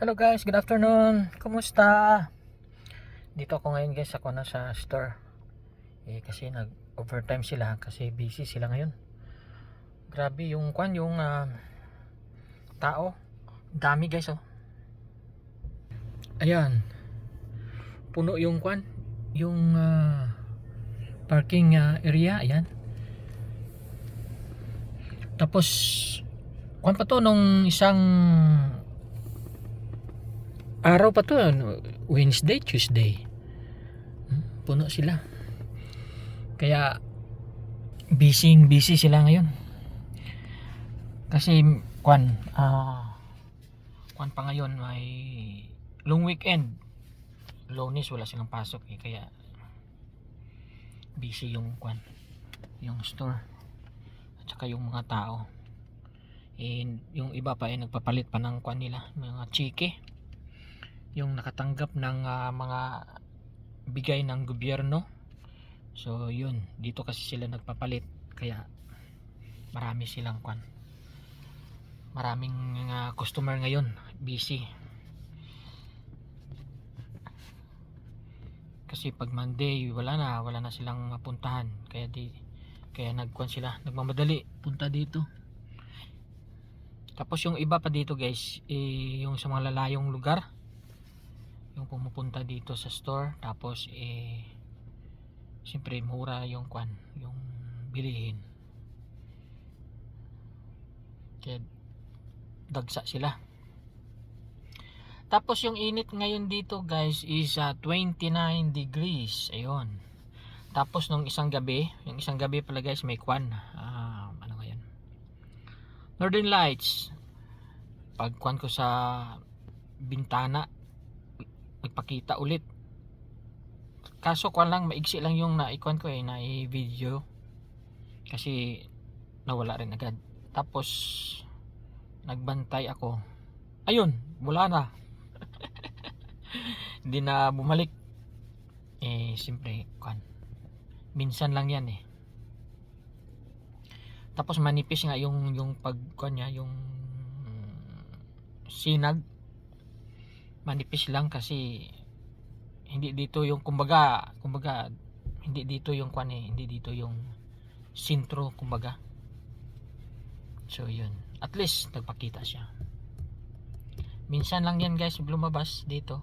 Hello guys, good afternoon. Kumusta? Dito ako ngayon guys, ako na sa store. Eh kasi nag overtime sila kasi busy sila ngayon. Grabe yung kwan, yung ah, tao. Dami guys oh. Ayan. Puno yung kwan, yung ah, parking ah, area, ayan. Tapos kwan pa to nung isang araw pa to ano, Wednesday, Tuesday. Hmm, puno sila. Kaya busy busy sila ngayon. Kasi kwan ah kwan pa ngayon may long weekend. Lunes wala silang pasok eh. Kaya busy yung kwan yung store. At saka yung mga tao. Eh, yung iba pa ay nagpapalit pa ng kwan nila mga chike yung nakatanggap ng ah, mga bigay ng gobyerno. So yun dito kasi sila nagpapalit. Kaya marami silang kwan. Maraming ah, customer ngayon busy. Kasi pag Monday wala na wala na silang mapuntahan. Kaya di kaya nagkwan sila nagmamadali punta dito. Tapos yung iba pa dito guys eh, yung sa mga lalayong lugar yung pumupunta dito sa store tapos eh siyempre mura yung kwan yung bilihin. Kaya dagsa sila. Tapos yung init ngayon dito guys is ah, 29 degrees. Ayun. Tapos nung isang gabi yung isang gabi pala guys may kwan. Ah, ano nga yan Northern Lights. Pag kwan ko sa bintana nagpakita ulit. Kaso kwan lang maigsi lang yung naikuan ko eh na video kasi nawala rin agad. Tapos nagbantay ako. Ayun wala na. Hindi na bumalik. Eh siyempre kwan. Minsan lang yan eh. Tapos manipis nga yung yung pag kwan niya yung sinag manipis lang kasi hindi dito yung kumbaga kumbaga hindi dito yung kwan eh hindi dito yung sintro kumbaga. So yun. At least nagpakita siya. Minsan lang yan guys lumabas dito.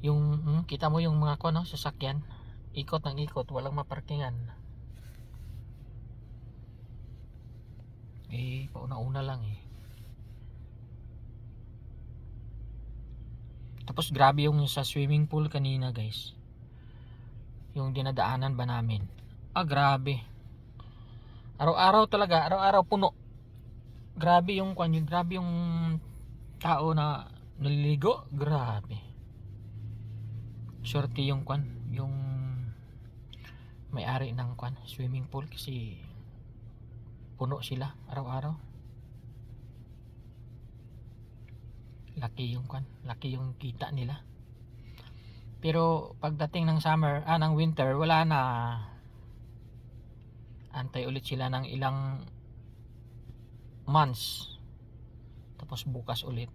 Yung hmm, kita mo yung mga kwan no, sasakyan? Ikot ng ikot walang maparkingan. Eh pauna-una lang eh Tapos grabe yung sa swimming pool kanina guys. Yung dinadaanan ba namin. Ah grabe. Araw-araw talaga, araw-araw puno. Grabe yung kwan, grabe yung tao na naliligo, grabe. Shorty yung kwan, yung may-ari ng kwan, swimming pool kasi puno sila araw-araw. Laki yung kwan, laki yung kita nila. Pero pagdating ng summer, ah ng winter, wala na. Antay ulit sila ng ilang months. Tapos bukas ulit.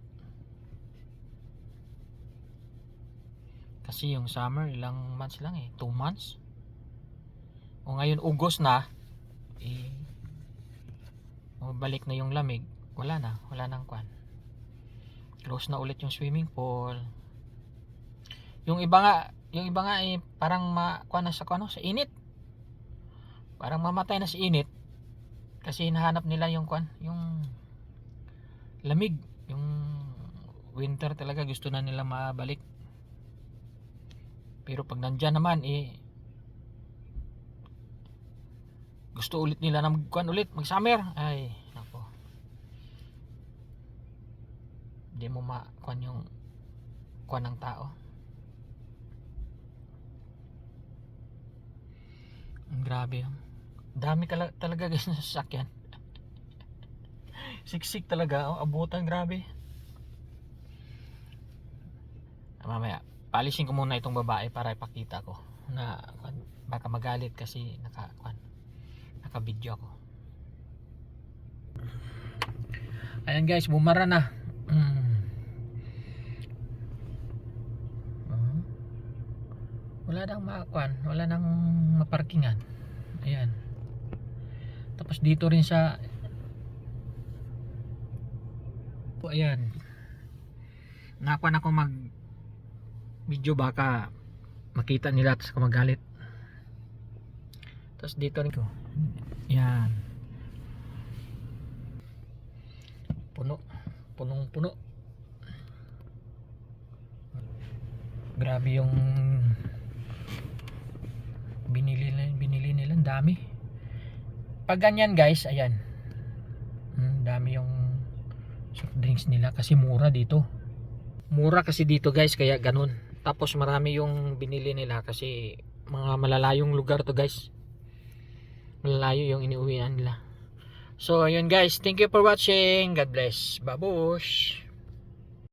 Kasi yung summer, ilang months lang eh. 2 months. O ngayon, ugos na. Eh, balik na yung lamig. Wala na. Wala nang kwan close na ulit yung swimming pool. Yung iba nga yung iba nga eh parang makuha na sa ano sa init. Parang mamatay na sa init kasi hinahanap nila yung kwan yung lamig. Yung winter talaga gusto na nila mabalik. Pero pag nandyan naman eh gusto ulit nila na magkuhan ulit mag summer ay hindi mo makuan yung kuan ng tao. Grabe dami talaga guys na sasakyan. Siksik talaga. Oh, abutan grabe. Ah, mamaya palisin ko muna itong babae para ipakita ko na baka magalit kasi naka naka video ako. Ayan guys, bumara na. Mm. Oh. Wala nang makakuan, wala nang maparkingan. Ayan. Tapos dito rin sa O, ayan. Nakuan ako mag video baka makita nila tapos ako magalit. Tapos dito rin ko. Ayan. Puno. Punong puno. Grabe yung binili nila, binili nila, dami. Pag ganyan guys, ayan. Hmm, dami yung soft drinks nila kasi mura dito. Mura kasi dito guys, kaya ganun. Tapos marami yung binili nila kasi mga malalayong lugar to guys. Malalayo yung iniuwian nila. So ayun guys, thank you for watching. God bless. Babush.